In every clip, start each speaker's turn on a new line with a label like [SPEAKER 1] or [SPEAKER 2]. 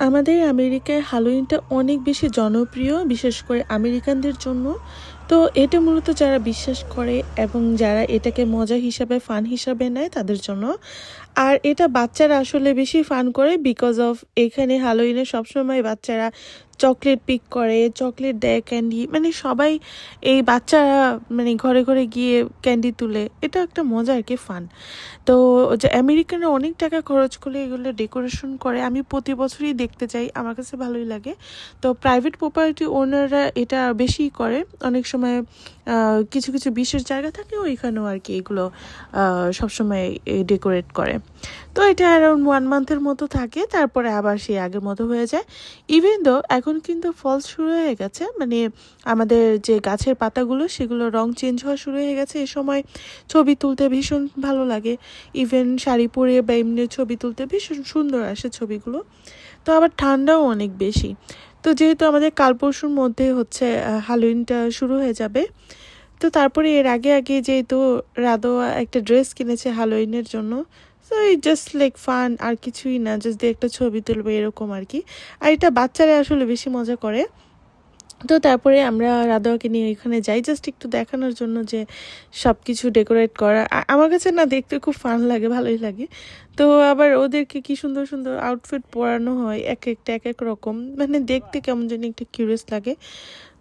[SPEAKER 1] আমাদের আমেরিকায় হালোইনটা অনেক বেশি জনপ্রিয়, বিশেষ করে আমেরিকানদের জন্য। তো এটা মূলত যারা বিশ্বাস করে এবং যারা এটাকে মজা হিসাবে ফান হিসাবে নেয়, তাদের জন্য আর এটা বাচ্চারা আসলে বেশি ফান করে বিকজ অফ এখানে হালোইনে সবসময় বাচ্চারা চকলেট পিক করে চকলেট দেয় ক্যান্ডি মানে সবাই এই বাচ্চারা মানে ঘরে ঘরে গিয়ে ক্যান্ডি তুলে। এটা একটা মজা আর কি ফান তো যে আমেরিকানরা অনেক টাকা খরচ করে এগুলো ডেকোরেশন করে, আমি প্রতি বছরই দেখতে চাই, আমার কাছে ভালোই লাগে। তো প্রাইভেট প্রপার্টি ওনাররা এটা বেশি করে। অনেক সময় কিছু কিছু বিশেষ জায়গা থাকে ওইখানেও আর কি এগুলো সবসময় ডেকোরেট করে। তো এটা অ্যারাউন্ড ওয়ান মান্থের মতো থাকে, তারপরে আবার সেই আগের মতো হয়ে যায়। ইভেন দো এখন কিন্তু ফল শুরু হয়ে গেছে মানে আমাদের যে গাছের পাতাগুলো, সেগুলো রং চেঞ্জ হওয়া শুরু হয়ে গেছে। এ সময় ছবি তুলতে ভীষণ ভালো লাগে। ইভেন শাড়ি পরে বা এমনি ছবি তুলতে ভীষণ সুন্দর আসে ছবিগুলো। তো আবার ঠান্ডাও অনেক বেশি। তো যেহেতু আমাদের কাল পরশুর মধ্যে হচ্ছে হালোইনটা শুরু হয়ে যাবে, তো তারপরে এর আগে আগে যেহেতু রাদোয়া একটা ড্রেস কিনেছে হালোইনের জন্য তো এই জাস্ট লাইক ফান আর কিছুই না জাস্ট দিয়ে একটা ছবি তুলবে এরকম আর কি। আর এটা বাচ্চারা আসলে বেশি মজা করে। তো তারপরে আমরা রাধাকে নিয়ে ওইখানে যাই জাস্ট একটু দেখানোর জন্য যে সব কিছু ডেকোরেট করা আমার কাছে না দেখতে খুব ফান লাগে, ভালোই লাগে। তো আবার ওদেরকে কি সুন্দর সুন্দর আউটফিট পরানো হয় এক একটা, এক এক রকম। মানে দেখতে কেমন যেন একটা কিউরিয়াস লাগে।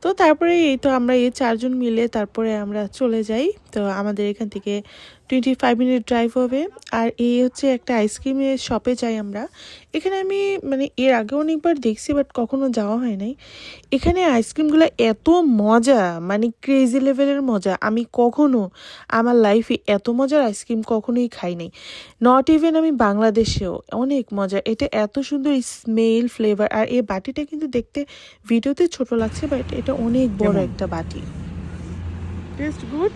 [SPEAKER 1] তো তারপরে এই তো আমরা এই চারজন মিলে তারপরে আমরা চলে যাই। তো আমাদের এখান থেকে টোয়েন্টি ফাইভ মিনিট ড্রাইভ হবে। আর এই হচ্ছে একটা আইসক্রিমের শপে যাই আমরা। এখানে আমি মানে এর আগে অনেকবার দেখছি বাট কখনো যাওয়া হয় নাই। এখানে আইসক্রিমগুলো এত মজা মানে ক্রেজি লেভেলের মজা। আমি কখনো আমার লাইফে এত মজার আইসক্রিম কখনোই খাই নাই। নট ইভেন আমি বাংলাদেশেও অনেক মজা। এটা এত সুন্দর স্মেল ফ্লেভার আর এই বাটিটা কিন্তু দেখতে ভিডিওতে ছোট লাগছে বাট এটা অনেক বড় একটা বাটি। টেস্ট গুড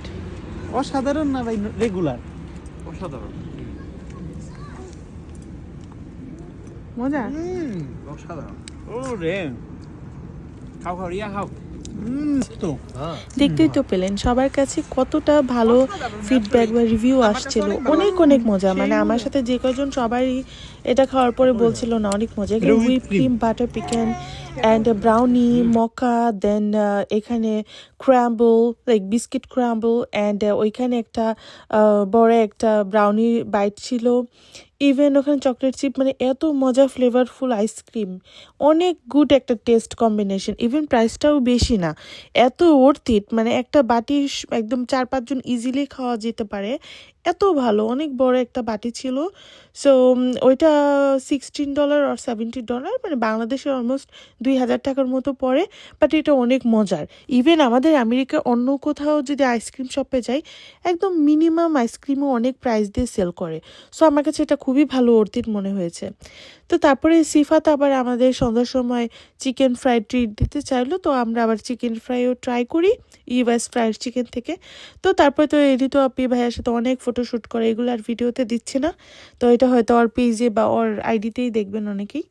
[SPEAKER 2] অসাধারণ না ভাই? রেগুলার
[SPEAKER 3] অসাধারণ।
[SPEAKER 1] মজা?
[SPEAKER 3] অসাধারণ।
[SPEAKER 2] ও রে
[SPEAKER 3] খাও খাও রিয়া খাও।
[SPEAKER 1] দেখতেই তো পেলেন সবার কাছে কতটা ভালো ফিডব্যাক বা রিভিউ আসছিল। অনেক অনেক মজা মানে আমার সাথে যে কজন সবারই এটা খাওয়ার পরে বলছিল না অনেক মজা। এখানে whip cream butter pecan and brownie mocha then এখানে crumble like biscuit crumble and ওইখানে একটা বড় একটা ব্রাউনি বাইট ছিল। ইভেন ওখানে চকলেট চিপ মানে এত মজা ফ্লেভারফুল আইসক্রিম অনেক গুড একটা টেস্ট কম্বিনেশন ইভেন প্রাইসটাও বেশি না। এত ওর্থিট মানে একটা বাটি একদম চার পাঁচজন ইজিলি খাওয়া যেতে পারে। এত ভালো, অনেক বড় একটা বাটি ছিল। সো ওইটা সিক্সটিন ডলার আর সেভেন্টি ডলার মানে বাংলাদেশে অলমোস্ট দুই হাজার টাকার মতো পড়ে বাট এটা অনেক মজার। ইভেন আমাদের আমেরিকার অন্য কোথাও যদি আইসক্রিম শপে যাই, একদম মিনিমাম আইসক্রিমও অনেক প্রাইস দিয়ে সেল করে। সো আমার কাছে এটা খুবই ভালো অর্থিত মনে হয়েছে। তো তারপরে সিফাত আবার আমাদের সন্ধ্যার সময় চিকেন ফ্রাই ট্রিট দিতে চাইলো, তো আমরা আবার চিকেন ফ্রাইও ট্রাই করি ইউএস ফ্রাইড চিকেন থেকে। তো তারপরে তো এডিতো আপি ভাইয়ের সাথে অনেক ফটোশ্যুট করে, এগুলো আর ভিডিওতে দিচ্ছে না। তো এটা হয়তো ওর পেজে বা ওর আইডিতেই দেখবেন অনেকেই।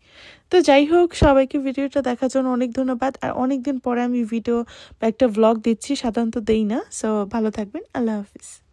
[SPEAKER 1] তো যাই হোক, সবাইকে ভিডিওটা দেখার জন্য অনেক ধন্যবাদ। আর অনেক দিন পরে আমি ভিডিও বা একটা ব্লগ দিচ্ছি, সাধারণত দেই না। সো ভালো থাকবেন। আল্লাহ হাফিজ।